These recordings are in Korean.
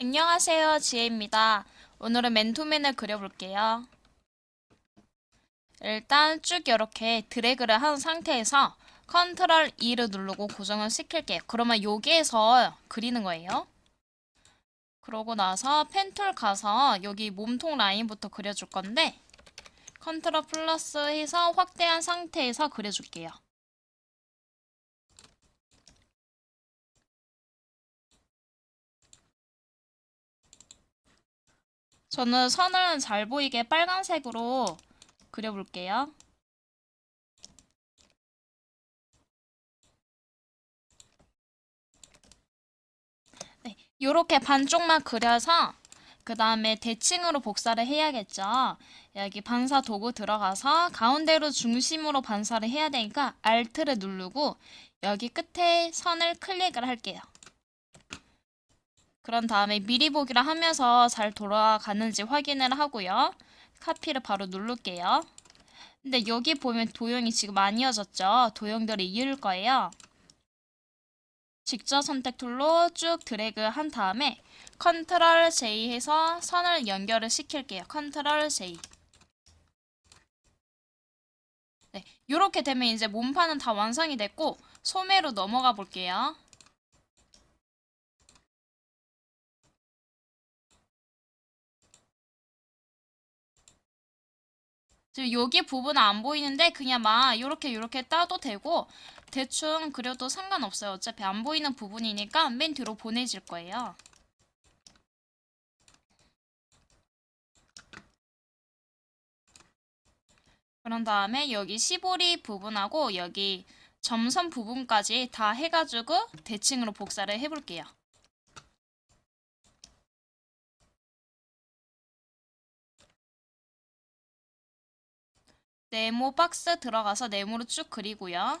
안녕하세요, 지혜입니다. 오늘은 맨투맨을 그려볼게요. 일단 쭉 이렇게 드래그를 한 상태에서 컨트롤 E를 누르고 고정을 시킬게요. 그러면 여기에서 그리는 거예요. 그러고 나서 펜툴 가서 여기 몸통 라인부터 그려줄 건데 컨트롤 플러스 해서 확대한 상태에서 그려줄게요. 저는 선을 잘 보이게 빨간색으로 그려볼게요. 네, 이렇게 반쪽만 그려서 그 다음에 대칭으로 복사를 해야겠죠. 여기 반사 도구 들어가서 가운데로 중심으로 반사를 해야 되니까 Alt를 누르고 여기 끝에 선을 클릭을 할게요. 그런 다음에 미리 보기를 하면서 잘 돌아가는지 확인을 하고요. 카피를 바로 누를게요. 근데 여기 보면 도형이 지금 안 이어졌죠? 도형들이 이을 거예요. 직접 선택 툴로 쭉 드래그 한 다음에 컨트롤 J 해서 선을 연결을 시킬게요. 컨트롤 J. 네, 이렇게 되면 이제 몸판은 다 완성이 됐고 소매로 넘어가 볼게요. 지금 여기 부분은 안 보이는데 그냥 막 이렇게 이렇게 따도 되고 대충 그려도 상관없어요. 어차피 안 보이는 부분이니까 맨 뒤로 보내질 거예요. 그런 다음에 여기 시보리 부분하고 여기 점선 부분까지 다 해가지고 대칭으로 복사를 해볼게요. 네모 박스 들어가서 네모로 쭉 그리고요.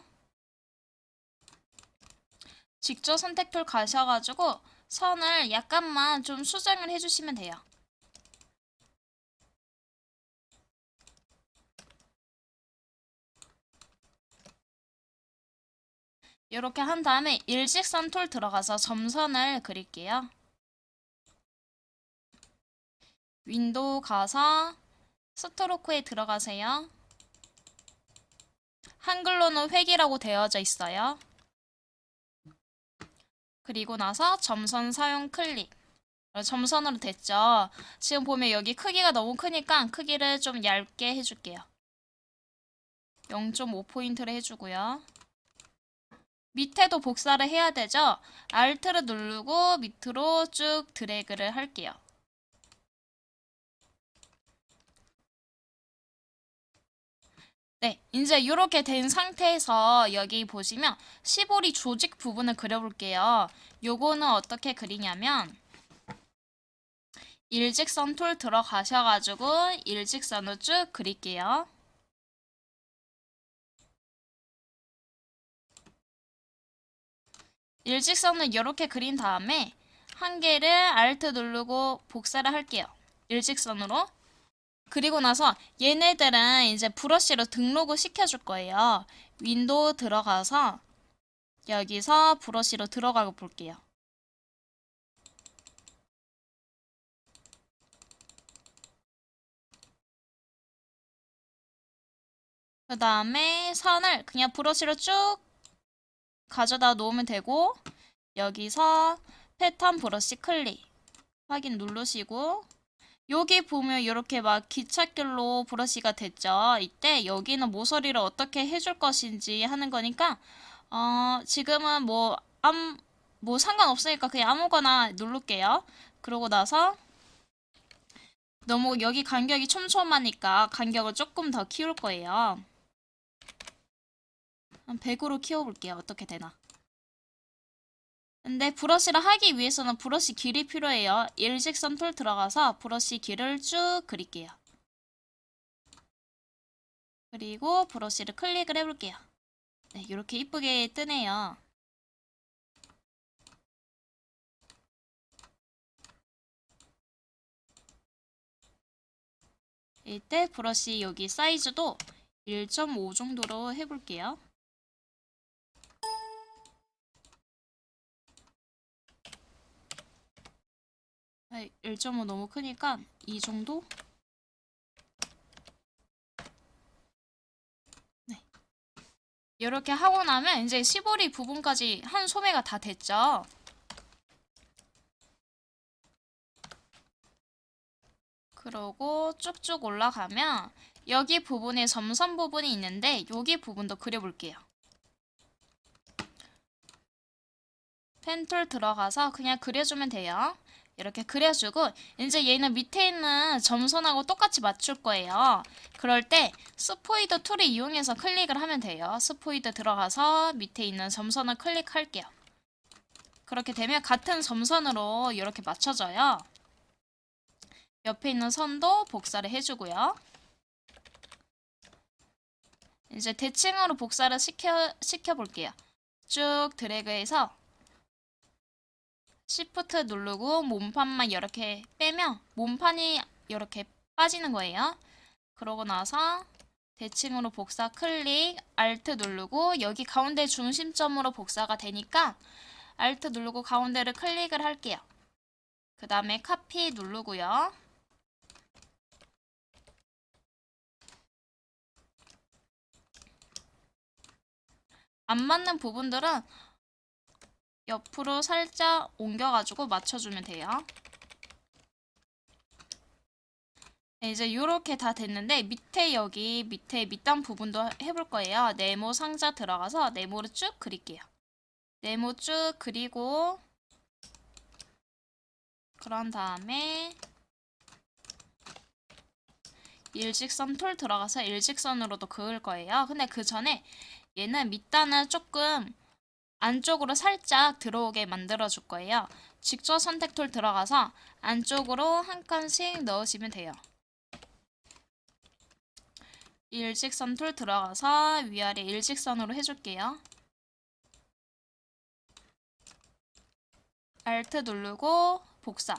직접 선택 툴 가셔가지고 선을 약간만 좀 수정을 해주시면 돼요. 이렇게 한 다음에 일직선 툴 들어가서 점선을 그릴게요. 윈도우 가서 스트로크에 들어가세요. 한글로는 획이라고 되어져 있어요. 그리고 나서 점선 사용 클릭. 어, 점선으로 됐죠. 지금 보면 여기 크기가 너무 크니까 크기를 좀 얇게 해줄게요. 0.5포인트를 해주고요. 밑에도 복사를 해야 되죠. Alt를 누르고 밑으로 쭉 드래그를 할게요. 네, 이제 이렇게 된 상태에서 여기 보시면 시보리 조직 부분을 그려볼게요. 요거는 어떻게 그리냐면 일직선 툴 들어가셔가지고 일직선을 쭉 그릴게요. 일직선을 이렇게 그린 다음에 한 개를 Alt 누르고 복사를 할게요. 일직선으로. 그리고 나서 얘네들은 이제 브러쉬로 등록을 시켜줄 거예요. 윈도우 들어가서 여기서 브러쉬로 들어가고 볼게요. 그 다음에 선을 그냥 브러쉬로 쭉 가져다 놓으면 되고 여기서 패턴 브러쉬 클릭 확인 누르시고 여기 보면 이렇게 막 기찻길로 브러쉬가 됐죠. 이때 여기는 모서리를 어떻게 해줄 것인지 하는 거니까 어, 지금은 뭐, 암, 뭐 상관없으니까 그냥 아무거나 누를게요. 그러고 나서 너무 여기 간격이 촘촘하니까 간격을 조금 더 키울 거예요. 한 100으로 키워볼게요. 어떻게 되나. 근데 브러쉬를 하기 위해서는 브러쉬 길이 필요해요. 일직선 툴 들어가서 브러쉬 길을 쭉 그릴게요. 그리고 브러쉬를 클릭을 해볼게요. 네, 이렇게 이쁘게 뜨네요. 이때 브러쉬 여기 사이즈도 1.5 정도로 해볼게요. 1.5 너무 크니까 이 정도? 네. 이렇게 하고 나면 이제 시보리 부분까지 한 소매가 다 됐죠. 그러고 쭉쭉 올라가면 여기 부분에 점선 부분이 있는데 여기 부분도 그려볼게요. 펜툴 들어가서 그냥 그려주면 돼요. 이렇게 그려주고 이제 얘는 밑에 있는 점선하고 똑같이 맞출 거예요. 그럴 때 스포이드 툴을 이용해서 클릭을 하면 돼요. 스포이드 들어가서 밑에 있는 점선을 클릭할게요. 그렇게 되면 같은 점선으로 이렇게 맞춰져요. 옆에 있는 선도 복사를 해주고요. 이제 대칭으로 복사를 시켜, 시켜볼게요. 쭉 드래그해서 시프트 누르고 몸판만 이렇게 빼면 몸판이 이렇게 빠지는 거예요. 그러고 나서 대칭으로 복사 클릭, Alt 누르고 여기 가운데 중심점으로 복사가 되니까 Alt 누르고 가운데를 클릭을 할게요. 그 다음에 카피 누르고요. 안 맞는 부분들은 옆으로 살짝 옮겨가지고 맞춰주면 돼요. 네, 이제 이렇게 다 됐는데 밑에 여기 밑에 밑단 부분도 해볼 거예요. 네모 상자 들어가서 네모를 쭉 그릴게요. 네모 쭉 그리고 그런 다음에 일직선 툴 들어가서 일직선으로도 그을 거예요. 근데 그 전에 얘는 밑단을 조금 안쪽으로 살짝 들어오게 만들어 줄 거예요. 직접 선택 툴 들어가서 안쪽으로 한 칸씩 넣으시면 돼요. 일직선 툴 들어가서 위아래 일직선으로 해줄게요. Alt 누르고 복사.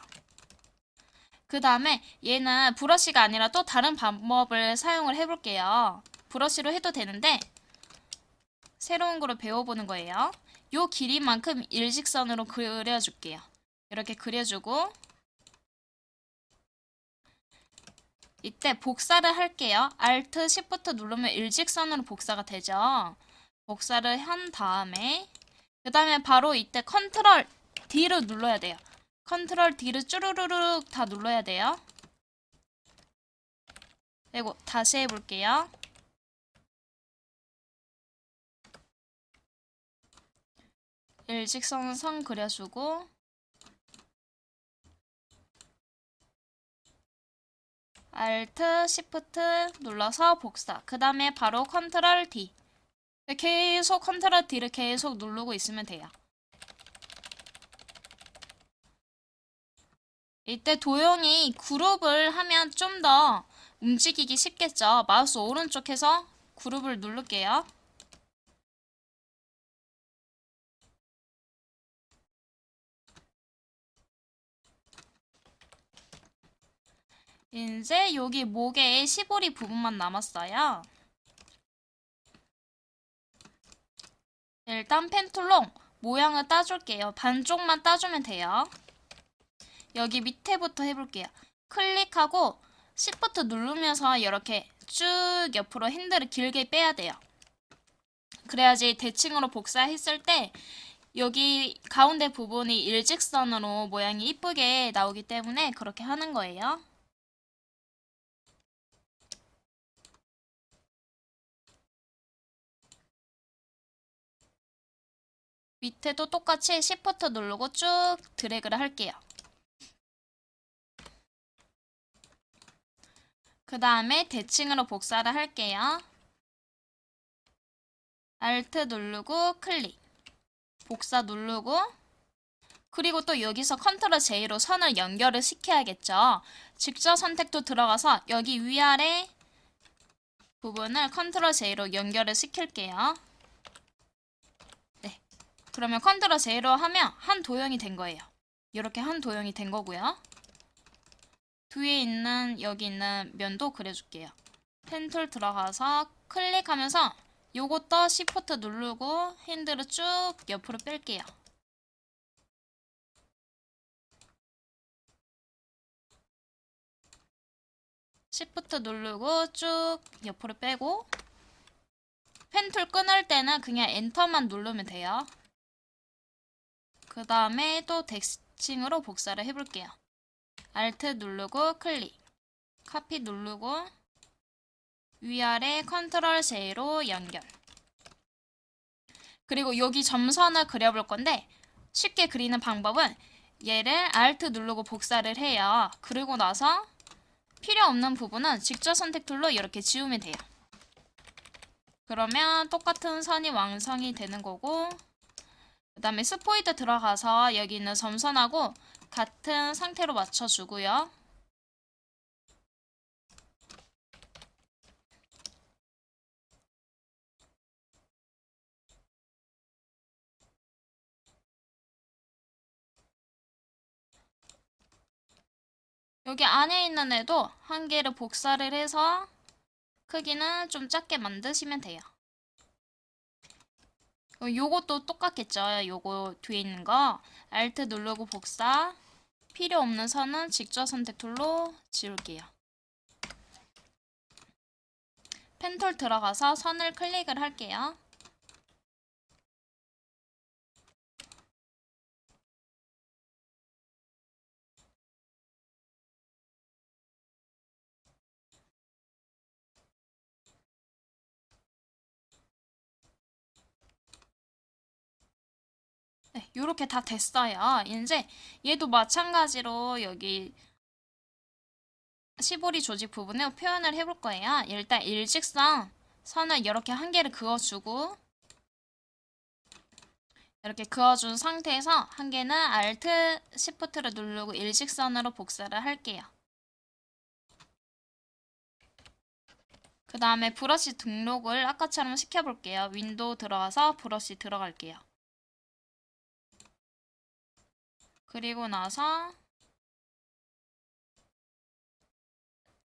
그 다음에 얘는 브러쉬가 아니라 또 다른 방법을 사용을 해볼게요. 브러쉬로 해도 되는데 새로운 거로 배워보는 거예요. 요 길이만큼 일직선으로 그려줄게요. 이렇게 그려주고 이때 복사를 할게요. Alt, Shift 누르면 일직선으로 복사가 되죠. 복사를 한 다음에 그 다음에 바로 이때 컨트롤 D를 눌러야 돼요. 컨트롤 D를 쭈루루룩 다 눌러야 돼요. 그리고 다시 해볼게요. 일직선 선 그려주고 Alt, Shift 눌러서 복사. 그 다음에 바로 컨트롤 D. 계속 컨트롤 D를 계속 누르고 있으면 돼요. 이때 도형이 그룹을 하면 좀 더 움직이기 쉽겠죠. 마우스 오른쪽에서 그룹을 누를게요. 이제 여기 목에 시보리 부분만 남았어요. 일단 펜툴로 모양을 따줄게요. 반쪽만 따주면 돼요. 여기 밑에부터 해볼게요. 클릭하고 Shift 누르면서 이렇게 쭉 옆으로 핸들을 길게 빼야 돼요. 그래야지 대칭으로 복사했을 때 여기 가운데 부분이 일직선으로 모양이 이쁘게 나오기 때문에 그렇게 하는 거예요. 밑에도 똑같이 Shift 누르고 쭉 드래그를 할게요. 그 다음에 대칭으로 복사를 할게요. Alt 누르고 클릭. 복사 누르고 그리고 또 여기서 컨트롤 J로 선을 연결을 시켜야겠죠. 직접 선택도 들어가서 여기 위아래 부분을 컨트롤 J로 연결을 시킬게요. 네. 그러면 컨트롤 J로 하면 한 도형이 된 거예요. 이렇게 한 도형이 된 거고요. 뒤에 있는 여기 있는 면도 그려줄게요. 펜툴 들어가서 클릭하면서 요것도 Shift 누르고 핸들을 쭉 옆으로 뺄게요. Shift 누르고 쭉 옆으로 빼고 펜툴 끊을 때는 그냥 엔터만 누르면 돼요. 그 다음에 또 덱스칭으로 복사를 해볼게요. Alt 누르고 클릭, 카피 누르고 위아래 컨트롤 J로 연결. 그리고 여기 점선을 그려볼 건데 쉽게 그리는 방법은 얘를 Alt 누르고 복사를 해요. 그리고 나서 필요 없는 부분은 직접 선택 툴로 이렇게 지우면 돼요. 그러면 똑같은 선이 완성이 되는 거고 그 다음에 스포이드 들어가서 여기 있는 점선하고 같은 상태로 맞춰주고요. 여기 안에 있는 애도 한 개를 복사를 해서 크기는 좀 작게 만드시면 돼요. 어, 요것도 똑같겠죠. 요거 뒤에 있는 거 Alt 누르고 복사 필요 없는 선은 직접 선택 툴로 지울게요. 펜툴 들어가서 선을 클릭을 할게요. 네, 요렇게 다 됐어요. 이제 얘도 마찬가지로 여기 시보리 조직 부분에 표현을 해볼 거예요. 일단 일직선 선을 이렇게 한 개를 그어주고 이렇게 그어준 상태에서 한 개는 Alt, Shift를 누르고 일직선으로 복사를 할게요. 그 다음에 브러쉬 등록을 아까처럼 시켜볼게요. 윈도우 들어가서 브러쉬 들어갈게요. 그리고 나서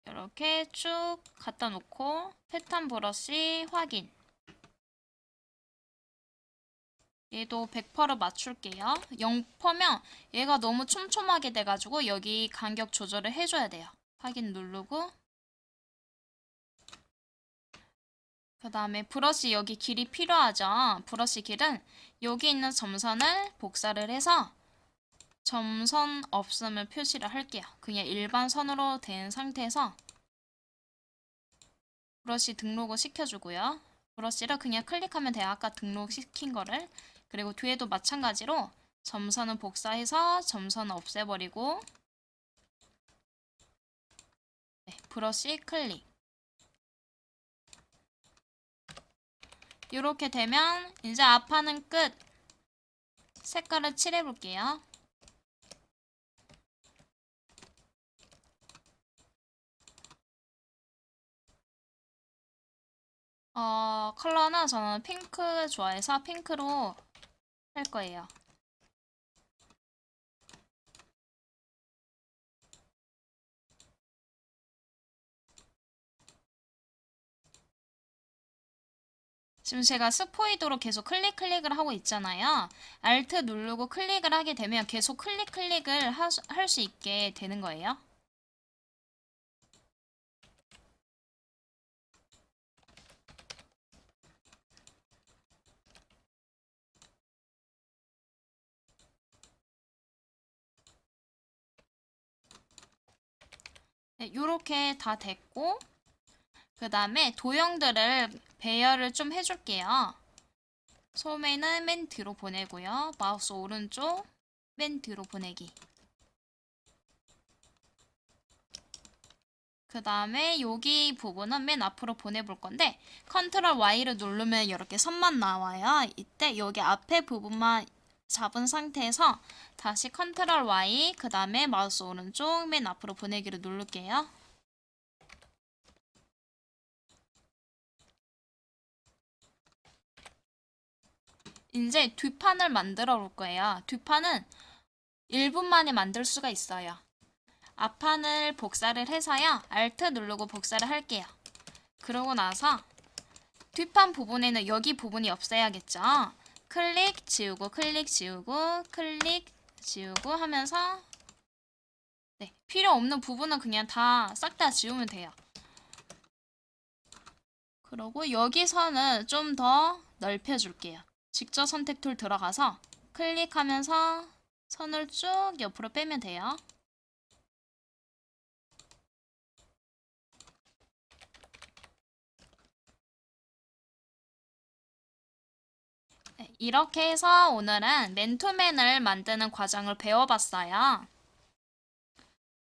이렇게 쭉 갖다 놓고 패턴 브러쉬 확인. 얘도 100%로 맞출게요. 0%면 얘가 너무 촘촘하게 돼가지고 여기 간격 조절을 해줘야 돼요. 확인 누르고. 그 다음에 브러쉬 여기 길이 필요하죠? 브러쉬 길은 여기 있는 점선을 복사를 해서 점선 없음을 표시를 할게요. 그냥 일반 선으로 된 상태에서 브러쉬 등록을 시켜주고요. 브러쉬를 그냥 클릭하면 돼요. 아까 등록시킨 거를. 그리고 뒤에도 마찬가지로 점선은 복사해서 점선은 없애버리고 네, 브러쉬 클릭 이렇게 되면 이제 앞판은 끝 색깔을 칠해 볼게요. 어, 컬러는 저는 핑크 좋아해서 핑크로 할 거예요. 지금 제가 스포이드로 계속 클릭 클릭을 하고 있잖아요. Alt 누르고 클릭을 하게 되면 계속 클릭 클릭을 할 수 있게 되는 거예요. 네, 요렇게 다 됐고 그 다음에 도형들을 배열을 좀 해줄게요. 소매는 맨 뒤로 보내고요. 마우스 오른쪽 맨 뒤로 보내기. 그 다음에 여기 부분은 맨 앞으로 보내볼 건데 컨트롤 Y를 누르면 이렇게 선만 나와요. 이때 여기 앞에 부분만 잡은 상태에서 다시 컨트롤 Y 그 다음에 마우스 오른쪽 맨 앞으로 보내기를 누를게요. 이제 뒷판을 만들어 볼 거예요. 뒷판은 1분 만에 만들 수가 있어요. 앞판을 복사를 해서요. Alt 누르고 복사를 할게요. 그러고 나서 뒷판 부분에는 여기 부분이 없어야겠죠. 클릭 지우고 클릭 지우고 클릭 지우고 하면서 네, 필요 없는 부분은 그냥 다싹다 지우면 돼요. 그리고 여기서는 좀 더 넓혀줄게요. 직접 선택 툴 들어가서 클릭하면서 선을 쭉 옆으로 빼면 돼요. 이렇게 해서 오늘은 맨투맨을 만드는 과정을 배워봤어요.